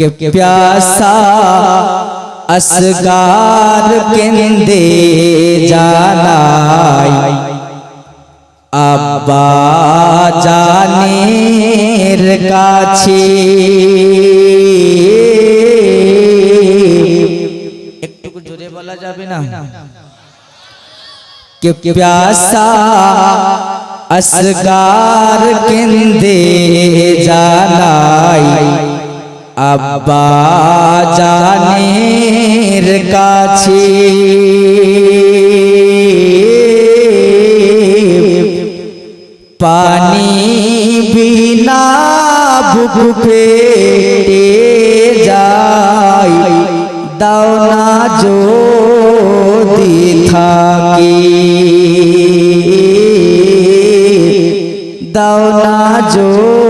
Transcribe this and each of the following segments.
کہ پیاسا اسگار کندے جانا ابا جانیر কাছে একটু بولا جا بھی না کہ پیاسا اسگار کندے جانائی۔ আব্বা কাছে। পানি বিনা বুক যাই দাও না যদি থাকি। দাও না যদি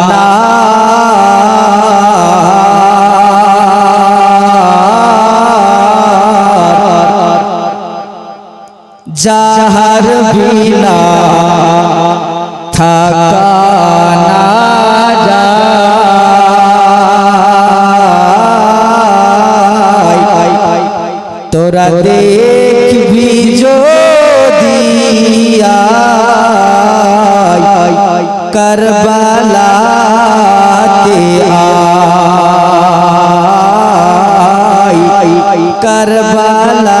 যাহার বিনা থাকানা তোরা দেখবি যদি করবালাতে আই করবালা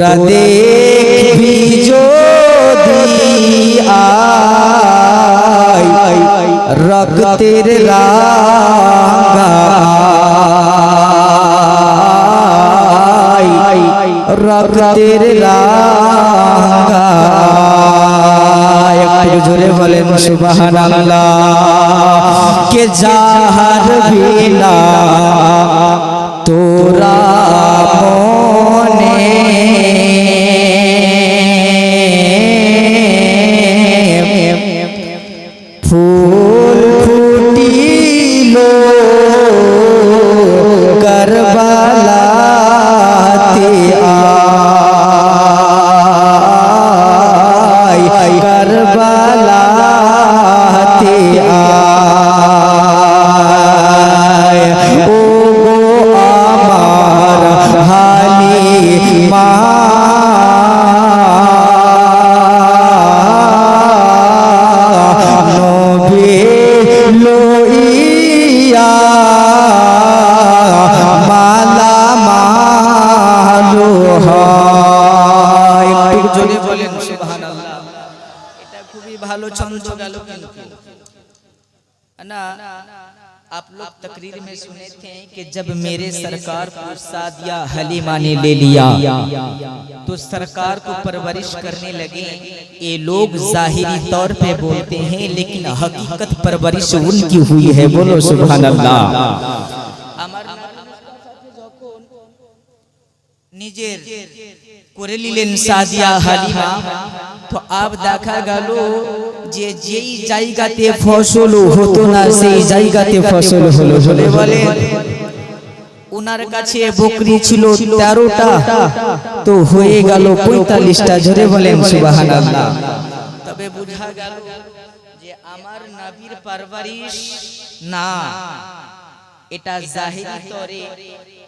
তোরা দেখবি যদি আয় রক্তের রাগায় রক্তের রাগায় একটু জোরে বলেন, সুবহানাল্লাহ। কে জাহার বিনা তোরা মনে انا آپ لوگ تقریر میں سنے تھے کہ جب میرے سرکار کو سادیا حلیمہ نے لے لیا تو سرکار کو پرورش کرنے لگے یہ لوگ ظاہری طور پر بولتے ہیں لیکن حقیقت پرورش ان کی ہوئی ہے بولو سبحان اللہ۔ امر نجر کوریلیلن سادیا حلیمہ তো আব দেখা গেল যে যেই জায়গাতে ফসল হতো না সেই জায়গাতে ফসল হলো বলে বলে ওনার কাছে বকরি ছিল তেরোটা। তো হয়ে গেল পঁয়তাল্লিশটা। জোরে বলেন সুবহানাল্লাহ। তবে বোঝা গেল যে আমার নবীর পারভারিশ না। এটা জাহিরি তরে।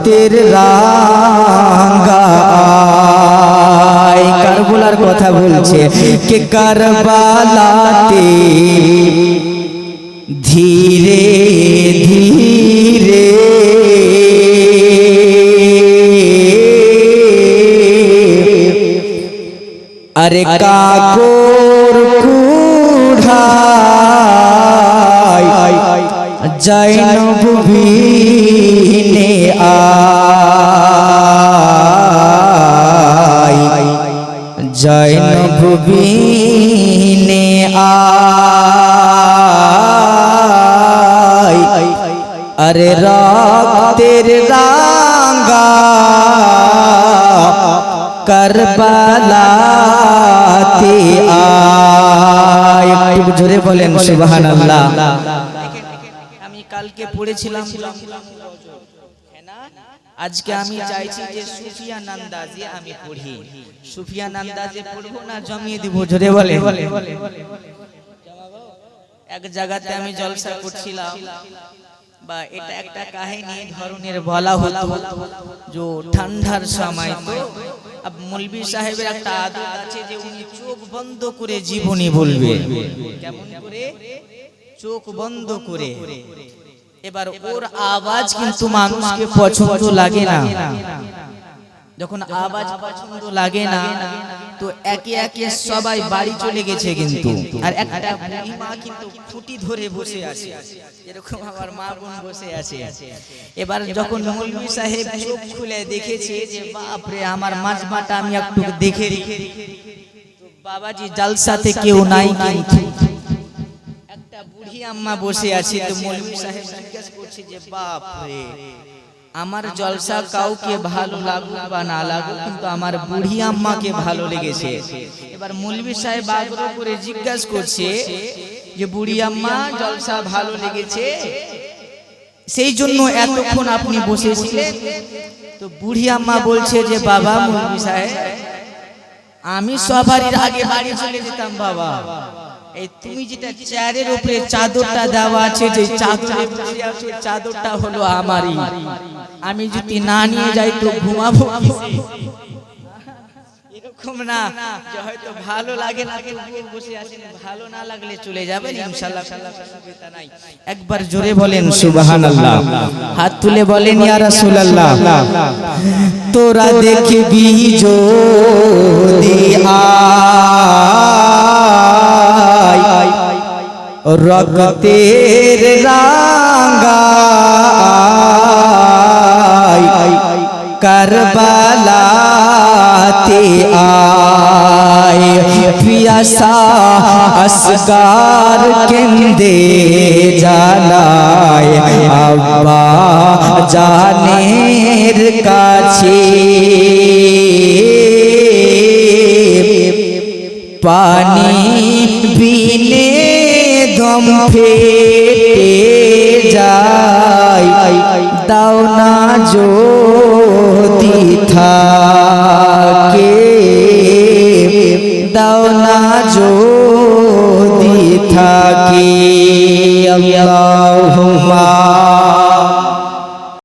রক্তের রাঙ্গায়। কারবলার কথা বলছে কে কারবালাতে? ধীরে ধীরে। আরে কাকর কুড়াই জৈনব বিনে আই জৈনব বিনে আই। আরে রক্তের রাঙ্গা করবালাতে আয় একটু জোরে বলেন, সুবহানাল্লাহ। কালকে পড়েছিলাম আজকে আমি চাইছি যে সুফিয়ান আন্দাজে আমি পড়ি। সুফিয়ান আন্দাজে পড়ব না জমিয়ে দিব জোরে বলে। এক জায়গাতে আমি জলসা করছিলাম বা এটা একটা কাহিনী ধরনের বলা হতো যে ঠান্ডার সময় তো। মৌলবি সাহেবের একটা আদত আছে যে উনি চোখ বন্ধ করে জীবনী বলবে। কেমন করে? চোখ বন্ধ করে। এবার ওর আওয়াজ কিন্তু মানুষকে পছন্দ লাগে না যখন আওয়াজ পছন্দ লাগে না তো একে একে সবাই বাড়ি চলে গেছে কিন্তু আর একটা মা কিন্তু খুঁটি ধরে বসে আছে এরকম আমার মা বোন বসে আছে এবার যখন মৌলভী সাহেব চোখ খুলে দেখেছে যে বাপ রে আমার মাজমাটা আমি একটু দেখে রেখে তো বাবাজি জালসাতে কেউ নাই কিন্তু বুড়ি আম্মা বসে আছে তো মৌলভী সাহেব জিজ্ঞেস করছে যে বাপ রে আমার জলসা কাউকে ভালো লাগুক বা না লাগুক কিন্তু আমার বুড়ি আম্মাকে ভালো লেগেছে। এবার মৌলভী সাহেব আগ্রহ করে জিজ্ঞাসা করছে যে বুড়ি আম্মা জলসা ভালো লেগেছে? সেই জন্য এতক্ষণ আপনি বসেছিলেন। তো বুড়ি আম্মা বলছে যে বাবা মৌলভী সাহেব আমি সবারই আগে বাড়ি চলে যেতাম বাবা। এই তুমি যেটা চেয়ারের উপরে চাদরটা দেওয়া আছে যে চাদরে বসে আছো, চাদরটা হলো আমারই। আমি যদি না নিয়ে যাই তো ঘুমাবো এরকম না যে হয়তো ভালো লাগে না বসে আছেন ভালো না লাগলে চলে যাবেন ইনশাআল্লাহ একবার জোরে বলেন সুবহানাল্লাহ। হাত তুলে বলেন ইয়া রাসূলুল্লাহ। তোরা দেখবি যদি আয় রক্তের রাঙ্গাই করবালাতে আয়। পিয়াসা আসগার কেন্দে জানায় আব্বা জানের কাছে। পানি বিনে দম ফেটে যায় দাও না যদি থাকে দাও না যদি থাকে। আল্লাহুম্মা